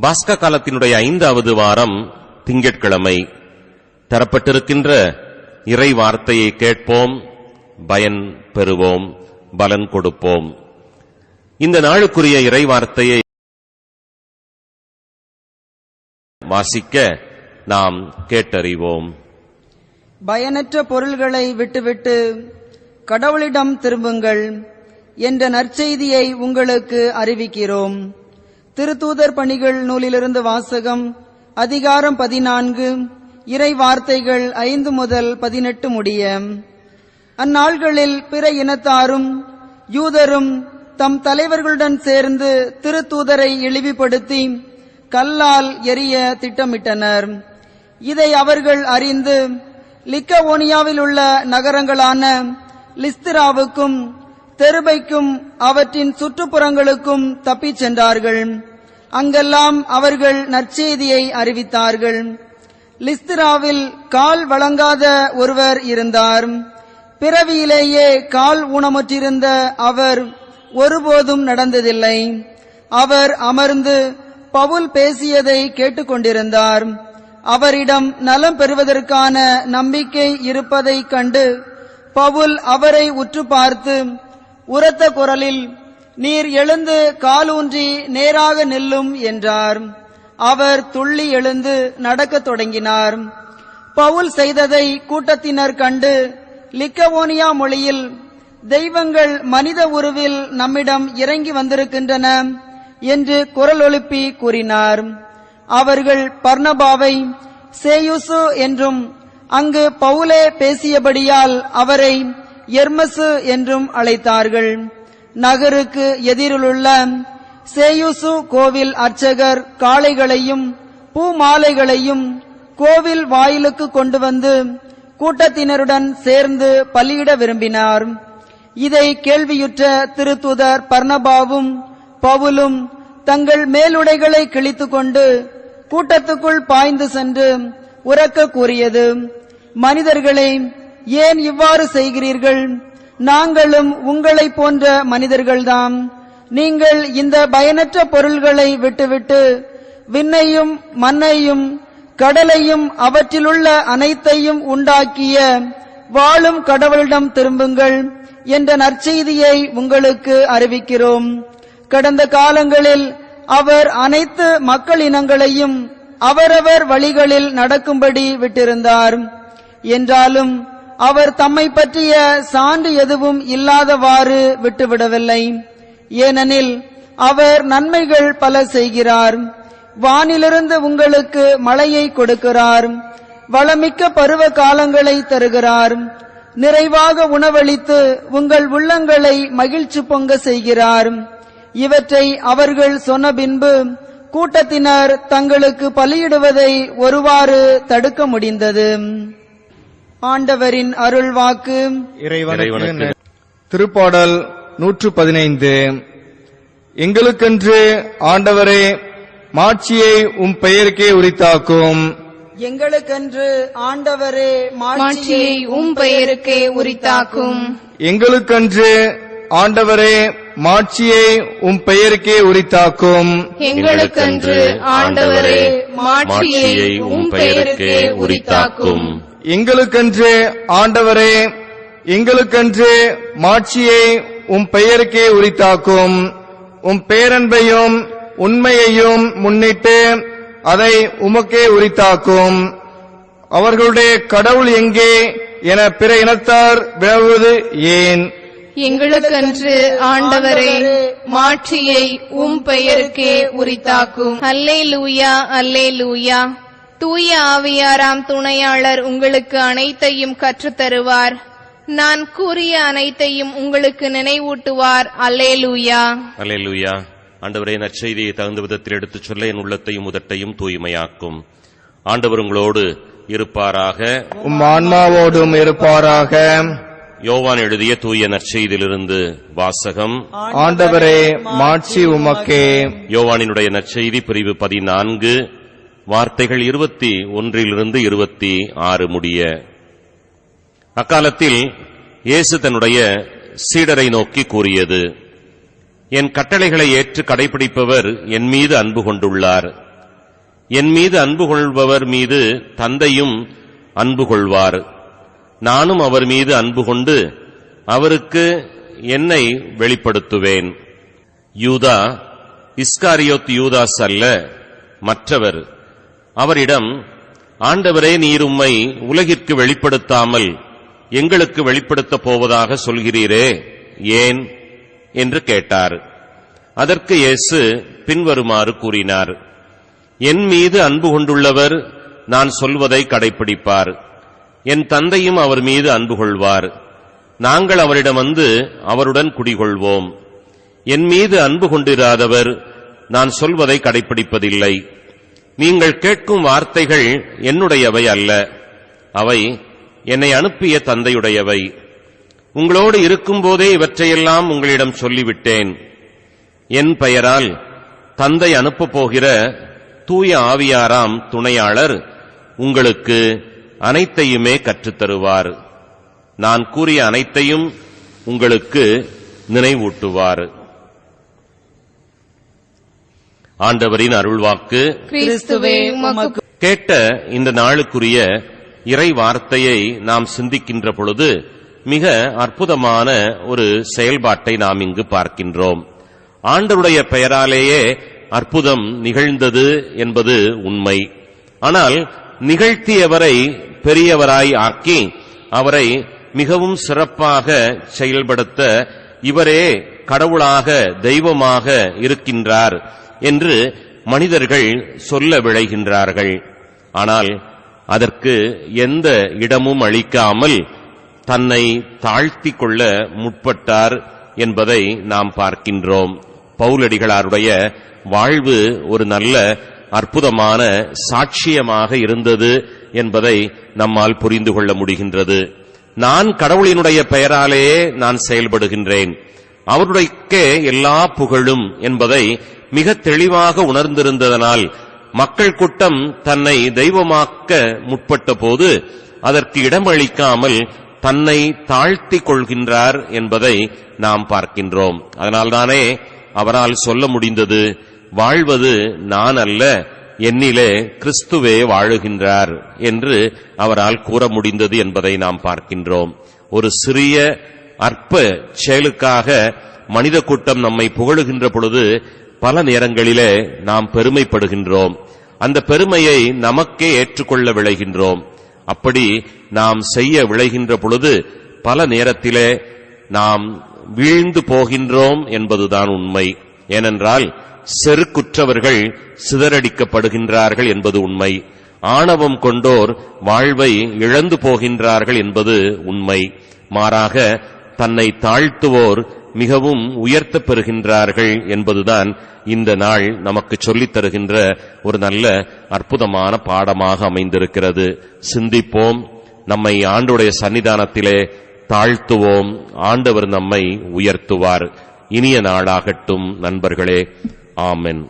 பாஸ்க காலத்தினுடைய ஐந்தாவது வாரம் திங்கட்கிழமை. தரப்பட்டிருக்கின்ற இறை வார்த்தையை கேட்போம் பயன் பெறுவோம் பலன் கொடுப்போம். இந்த நாளுக்குரிய இறை வார்த்தையை வாசிக்க நாம் கேட்டறிவோம். பயனற்ற பொருள்களை விட்டுவிட்டு கடவுளிடம் திரும்புங்கள் என்ற நற்செய்தியை உங்களுக்கு அறிவிக்கிறோம். திருத்தூதர் பணிகள் நூலிலிருந்து வாசகம் அதிகாரம் பதினான்கு இறை வார்த்தைகள் ஐந்து முதல் பதினெட்டு முடிய. அந்நாள்களில் பிற இனத்தாரும் யூதரும் தம் தலைவர்களுடன் சேர்ந்து திருத்தூதரை இழிவுபடுத்தி கல்லால் எரிய திட்டமிட்டனர். இதை அவர்கள் அறிந்து லிக்கவோனியாவில் உள்ள நகரங்களான லிஸ்திராவுக்கும் தெருபைக்கும் அவற்றின் சுற்றுப்புறங்களுக்கும் தப்பிச் சென்றார்கள். அங்கெல்லாம் அவர்கள் நற்செய்தியை அறிவித்தார்கள். லிஸ்திராவில் கால் வழங்காத ஒருவர் இருந்தார். பிறவியிலேயே கால் ஊனமுற்றிருந்த அவர் ஒருபோதும் நடந்ததில்லை. அவர் அமர்ந்து பவுல் பேசியதை கேட்டுக்கொண்டிருந்தார். அவரிடம் நலம் பெறுவதற்கான நம்பிக்கை இருப்பதைக் கண்டு பவுல் அவரை உற்று பார்த்து உரத்த குரலில் நீர் எழுந்து காலூன்றி நேராக நில்லும் என்றார். அவர் துள்ளி எழுந்து நடக்கத் தொடங்கினார். பவுல் செய்ததை கூட்டத்தினர் கண்டு லிக்கவோனியா மொழியில் தெய்வங்கள் மனித உருவில் நம்மிடம் இறங்கி வந்திருக்கின்றன என்று குரல் எழுப்பி கூறினார். அவர்கள் பர்ணபாவை சேயுசு என்றும் அங்கு பவுலே பேசியபடியால் அவரை எர்மசு என்றும் அழைத்தார்கள். நகருக்கு எதிரிலுள்ள சேயுசு கோவில் அர்ச்சகர் காளைகளையும் பூமாலைகளையும் கோவில் வாயிலுக்கு கொண்டு வந்து கூட்டத்தினருடன் சேர்ந்து பலியிட விரும்பினார். இதை கேள்வியுற்ற திருத்துதர் பர்ணபாவும் பவுலும் தங்கள் மேலுடைகளை கிழித்துக் கொண்டு கூட்டத்துக்குள் பாய்ந்து சென்று உறக்க கூறியது. மனிதர்களை ஏன் இவ்வாறு செய்கிறீர்கள்? நாங்களும் உங்களைப் போன்ற மனிதர்கள்தாம். நீங்கள் இந்த பயனற்ற பொருள்களை விட்டுவிட்டு விண்ணையும் மண்ணையும் கடலையும் அவற்றிலுள்ள அனைத்தையும் உண்டாக்கிய வாழும் கடவுளிடம் திரும்புங்கள் என்ற நற்செய்தியை உங்களுக்கு அறிவிக்கிறோம். கடந்த காலங்களில் அவர் அனைத்து மக்கள் இனங்களையும் அவரவர் வழிகளில் நடக்கும்படி விட்டிருந்தார். என்றாலும் அவர் தம்மை பற்றிய சான்று எதுவும் இல்லாதவாறு விட்டுவிடவில்லை. ஏனெனில் அவர் நன்மைகள் பல செய்கிறார். வானிலிருந்து உங்களுக்கு மழையை கொடுக்கிறார். வளமிக்க பருவ காலங்களை தருகிறார். நிறைவாக உணவளித்து உங்கள் உள்ளங்களை மகிழ்ச்சி பொங்க செய்கிறார். இவற்றை அவர்கள் சொன்ன பின்பு கூட்டத்தினர் தங்களுக்கு பலியிடுவதை ஒருவாறு தடுக்க முடிந்தது. ஆண்டவரின் அருள்வாக்கு. இறைவனுக்கு இறைவனுக்கு. திருப்பாடல் நூற்று பதினைந்து எங்களுக்கென்று ஆண்டவரே மாட்சியை உம் பெயருக்கே உரித்தாக்கும். எங்களுக்கென்று ஆண்டவரே மாட்சியை உம் பெயருக்கே உரித்தாக்கும். எங்களுக்கென்று ஆண்டவரே மாட்சியை உம் பெயருக்கே உரித்தாக்கும். எங்களுக்கென்று ஆண்டவரே மாட்சியை உம் பெயருக்கே உரித்தாக்கும். எங்களுக்கென்று ஆண்டவரே எங்களுக்கென்று மாட்சியை உம் பெயருக்கே உரித்தாக்கும். உம் பேரன்பையும் உண்மையையும் முன்னிட்டு அதை உமக்கே உரித்தாக்கும். அவர்களுடைய கடவுள் எங்கே என பிற இனத்தார் வினவுவது ஏன்? எங்களுக்கென்று ஆண்டவரே மாட்சியை உம் பெயருக்கே உரித்தாக்கும். அல்லே லூயா அல்லே லூயா தூய ஆவியாராம் துணையாளர் உங்களுக்கு அனைத்தையும் கற்றுத் தருவார் நான் கூறிய அனைத்தையும் உங்களுக்கு நினைவூட்டுவார். அல்லே லூயா அல்லேலூயா. ஆண்டவரே நற்செய்தியை தகுந்த விதத்தில் எடுத்துச் சொல்ல என் உள்ளத்தையும் உதட்டையும் தூய்மையாக்கும். ஆண்டவர் உங்களோடு இருப்பாராக. உம் ஆன்மாவோடும் இருப்பாராக. யோவான் எழுதிய தூய நற்செய்தியிலிருந்து வாசகம். ஆண்டவரே மாட்சி உமக்கே. யோவானினுடைய நற்செய்தி பிரிவு பதினான்கு. வார்த்தைகள் இருபத்தி ஒன்றிலிருந்து இருபத்தி ஆறு முடிய. அக்காலத்தில் இயேசு தன்னுடைய சீடரை நோக்கி கூறியது என் கட்டளைகளை ஏற்று கடைபிடிப்பவர் என் மீது அன்பு கொண்டுள்ளார். என் மீது அன்பு கொள்பவர் மீது தந்தையும் அன்பு கொள்வார். நானும் அவர் மீது அன்பு கொண்டு அவருக்கு என்னை வெளிப்படுத்துவேன். யூதா இஸ்காரியோத் யூதாஸ் அல்ல மற்றவர். அவரிடம் ஆண்டவரே நீர் உம்மை உலகிற்கு வெளிப்படுத்தாமல் எங்களுக்கு வெளிப்படுத்தப் போவதாக சொல்கிறீரே ஏன்? என்று கேட்டார். அதற்கு இயேசு பின்வருமாறு கூறினார் என் மீது அன்பு கொண்டுள்ளவர் நான் சொல்வதை கடைப்பிடிப்பார். என் தந்தையும் அவர் மீது அன்பு கொள்வார். நாங்கள் அவரிடம் வந்து அவருடன் குடிகொள்வோம். என் மீது அன்பு கொண்டிராதவர் நான் சொல்வதை கடைப்பிடிப்பதில்லை. நீங்கள் கேட்கும் வார்த்தைகள் என்னுடையவை அல்ல. அவை என்னை அனுப்பிய தந்தையுடையவை. உங்களோடு இருக்கும்போதே இவற்றையெல்லாம் உங்களிடம் சொல்லிவிட்டேன். என் பெயரால் தந்தை அனுப்பப் போகிற தூய ஆவியாராம் துணையாளர் உங்களுக்கு அனைத்தையுமே கற்றுத்தருவார். நான் கூறிய அனைத்தையும் உங்களுக்கு நினைவூட்டுவார். ஆண்டவரின் அருள்வாக்கு. கேட்ட இந்த நாளுக்குரிய இறை வார்த்தையை நாம் சிந்திக்கின்ற பொழுது மிக அற்புதமான ஒரு செயல்பாட்டை நாம் இங்கு பார்க்கின்றோம். ஆண்டவருடைய பெயராலேயே அற்புதம் நிகழ்ந்தது என்பது உண்மை. ஆனால் நிகழ்த்தியவரை பெரியவராய் ஆக்கி அவரை மிகவும் சிறப்பாக செயல்படுத்த இவரே கடவுளாக தெய்வமாக இருக்கின்றார். என்று மனிதர்கள் சொல்ல விளைகின்றார்கள். ஆனால் அதற்கு எந்த இடமும் அளிக்காமல் தன்னை தாழ்த்திக் கொள்ள முற்பட்டார் என்பதை நாம் பார்க்கின்றோம். பவுலடிகளாருடைய வாழ்வு ஒரு நல்ல அற்புதமான சாட்சியமாக இருந்தது என்பதை நம்மால் புரிந்து கொள்ள முடிகின்றது. நான் கடவுளினுடைய பெயராலேயே நான் செயல்படுகின்றேன். அவருடைய எல்லா புகழும் என்பதை மிக தெளிவாக உணர்ந்திருந்ததனால் மக்கள் கூட்டம் தன்னை தெய்வமாக்க முற்பட்ட போது அதற்கு இடமளிக்காமல் தன்னை தாழ்த்திக் கொள்கின்றார் என்பதை நாம் பார்க்கின்றோம். அதனால்தானே அவரால் சொல்ல முடிந்தது வாழ்வது நான் அல்ல என்னிலே கிறிஸ்துவே வாழுகின்றார் என்று அவரால் கூற முடிந்தது என்பதை நாம் பார்க்கின்றோம். ஒரு சிறிய அற்ப செயலுக்காக மனித கூட்டம் நம்மை புகழுகின்ற பொழுது பல நேரங்களிலே நாம் பெருமைப்படுகின்றோம். அந்த பெருமையை நமக்கே ஏற்றுக்கொள்ள விளைகின்றோம். அப்படி நாம் செய்ய விளைகின்ற பொழுது பல நேரத்திலே நாம் வீழ்ந்து போகின்றோம் என்பதுதான் உண்மை. ஏனென்றால் செருக்குற்றவர்கள் சிதறடிக்கப்படுகின்றார்கள் என்பது உண்மை. ஆணவம் கொண்டோர் வாழ்வை இழந்து போகின்றார்கள் என்பது உண்மை. மாறாக தன்னை தாழ்த்துவோர் மிகவும் உயர்த்தப் பெறுகின்றார்கள் என்பதுதான் இந்த நாள் நமக்கு சொல்லித் தருகின்ற ஒரு நல்ல அற்புதமான பாடமாக அமைந்திருக்கிறது. சிந்திப்போம். நம்மை ஆண்டுடைய சன்னிதானத்திலே தாழ்த்துவோம். ஆண்டவர் நம்மை உயர்த்துவார். இனிய நாளாகட்டும் நண்பர்களே. ஆமென்.